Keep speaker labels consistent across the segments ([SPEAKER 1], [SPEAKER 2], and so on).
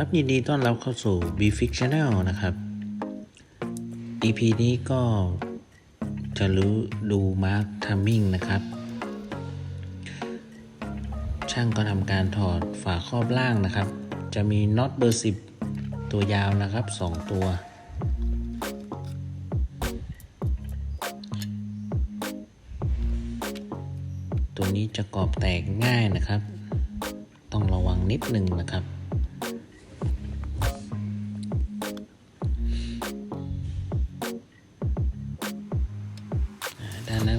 [SPEAKER 1] ครับยินดีต้อนรับเข้าสู่ b f i c Channel นะครับ EP นี้ก็จะรู้ดู Mark Timing นะครับ ช่างก็ทำการถอดฝาครอบล่างนะครับ จะมีน็อตเบอร์ 10 ตัวยาวนะครับ 2 ตัว ตัวนี้จะกรอบแตกง่ายนะครับ ต้องระวังนิดนึงนะครับ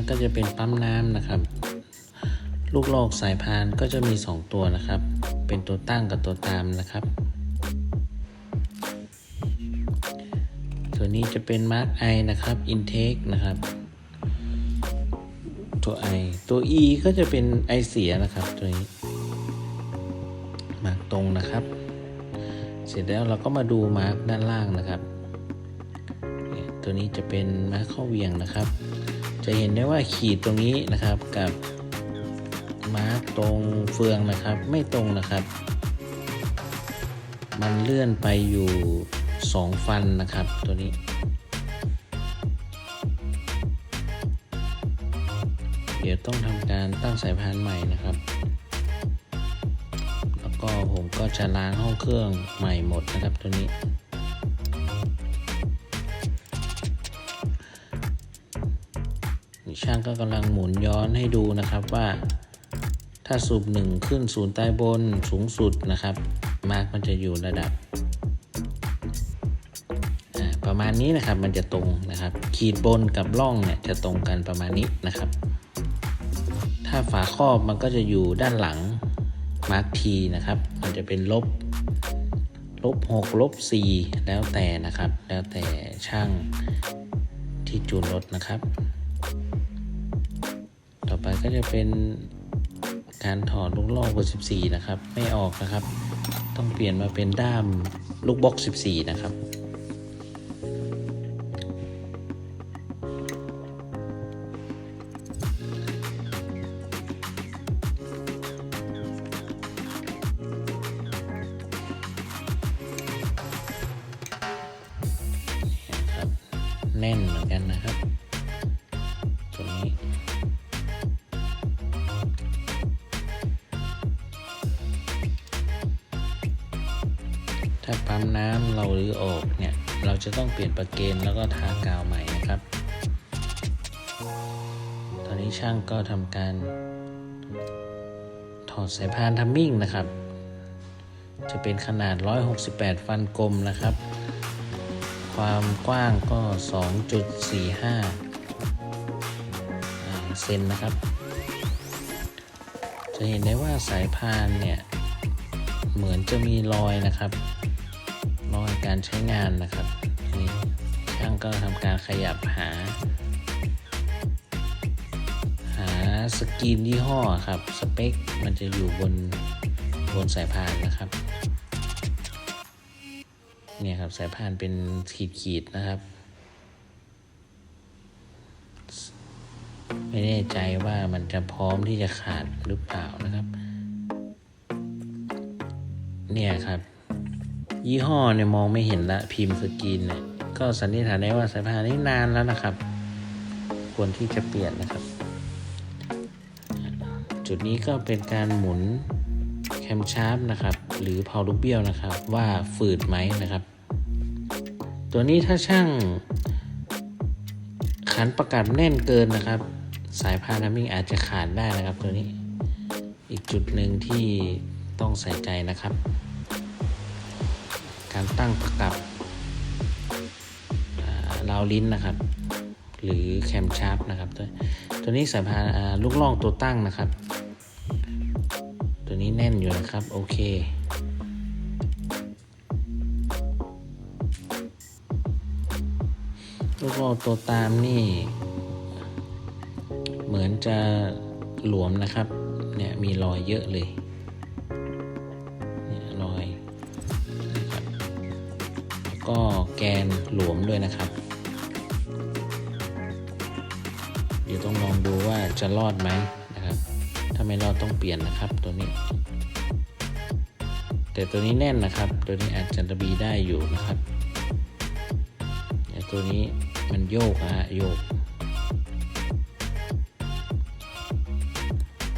[SPEAKER 1] ก็จะเป็นปั๊มน้ำนะครับ ลูกโลกสายพานก็จะมี 2 ตัวนะครับ เป็นตัวตั้งกับตัวตามนะครับตัวนี้จะเป็น Mark I นะครับ Intake นะครับ ตัว I ตัว E ก็จะเป็นไอเสียนะครับตัวนี้มาร์กตรงนะครับ เสร็จแล้วเราก็มาดูมาร์กด้านล่างนะครับ ตัวนี้จะเป็นมาร์กข้าเวียงนะครับ จะเห็นได้ว่าขีดตรงนี้นะครับกับมาร์กตรงเฟืองนะครับ ไม่ตรงนะครับ มันเลื่อนไปอยู่ 2 ฟันนะครับตัวนี้ เดี๋ยวต้องทำการตั้งสายพานใหม่นะครับ แล้วก็ผมก็จะล้างห้องเครื่องใหม่หมดนะครับตัวนี้ ช่างก็กำลังหมุนย้อนให้ดูนะครับว่า ถ้าสูบหนึ่งขึ้นศูนย์ใต้บนสูงสุดนะครับ มาร์กมันจะอยู่ระดับ ประมาณนี้นะครับมันจะตรงนะครับ ขีดบนกับร่องเนี่ยจะตรงกันประมาณนี้นะครับ ถ้าฝาครอบมันก็จะอยู่ด้านหลังมาร์กทีนะครับ มันจะเป็นลบลบ6ลบ4แล้วแต่นะครับ แล้วแต่ช่างที่จูนรถนะครับ ไปก็จะเป็นการถอดลูกลอกเบอร์14 นะครับ ไม่ออกนะครับ ต้องเปลี่ยนมาเป็นด้ามลูกบล็อก14 นะครับครับแน่นเหมือนกันนะครับามน้ำเราหรือออกเนี่ยเราจะต้องเปลี่ยนประเกนแล้วก็ทากาวใหม่นะครับ ตอนนี้ช่างก็ทำการ ถอดสายพานทัมมิ่งนะครับ จะเป็นขนาด 168 ฟันกลมนะครับ ความกว้างก็ 2.45อ่าเซนนะครับ จะเห็นได้ว่าสายพานเนี่ยเหมือนจะมีรอยนะครับ การใช้งานนะครับนี่ช่างก็ทำการขยับหา หาสกรีนยี่ห้อครับสเปค มันจะอยู่บนบนสายพานนะครับเนี่ยครับสายพานเป็นขีดขีดๆนะครับ ไม่แน่ใจว่ามันจะพร้อมที่จะขาดหรือเปล่านะครับ เนี่ยครับ ยี่ห้อเนี่ยมองไม่เห็นละพิมพ์สกรีนเนี่ยก็สันนิษฐานได้ว่าสายพานนี้นานแล้วนะครับ ควรที่จะเปลี่ยนนะครับ จุดนี้ก็เป็นการหมุนแคมชาร์ปนะครับ หรือเพาลูกเบี้ยวนะครับ ว่าฝืดไหมนะครับ ตัวนี้ถ้าช่างขันประกัดแน่นเกินนะครับ สายพานทัมมิ่งอาจจะขาดได้นะครับตัวนี้ อีกจุดหนึ่งที่ต้องใส่ใจนะครับ การตั้งประกับอ่าราวลิ้นนะครับ หรือแคมชาร์ปนะครับ ตัวนี้สายพานอ่าลูกล่องตัวตั้งนะครับ ตัวนี้แน่นอยู่นะครับ โอเคลูกล่องตัวตามนี่ เหมือนจะหลวมนะครับ เนี่ยมีรอยเยอะเลย ก็แกนหลวมด้วยนะครับ เดี๋ยวต้องลองดูว่าจะรอดไหมนะครับ ถ้าไม่รอดต้องเปลี่ยนนะครับตัวนี้ แต่ตัวนี้แน่นนะครับ ตัวนี้อาจจะระบีได้อยู่นะครับแต่ตัวนี้มันโยกนะฮะโยก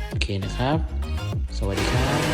[SPEAKER 1] โอเคนะครับ สวัสดีครับ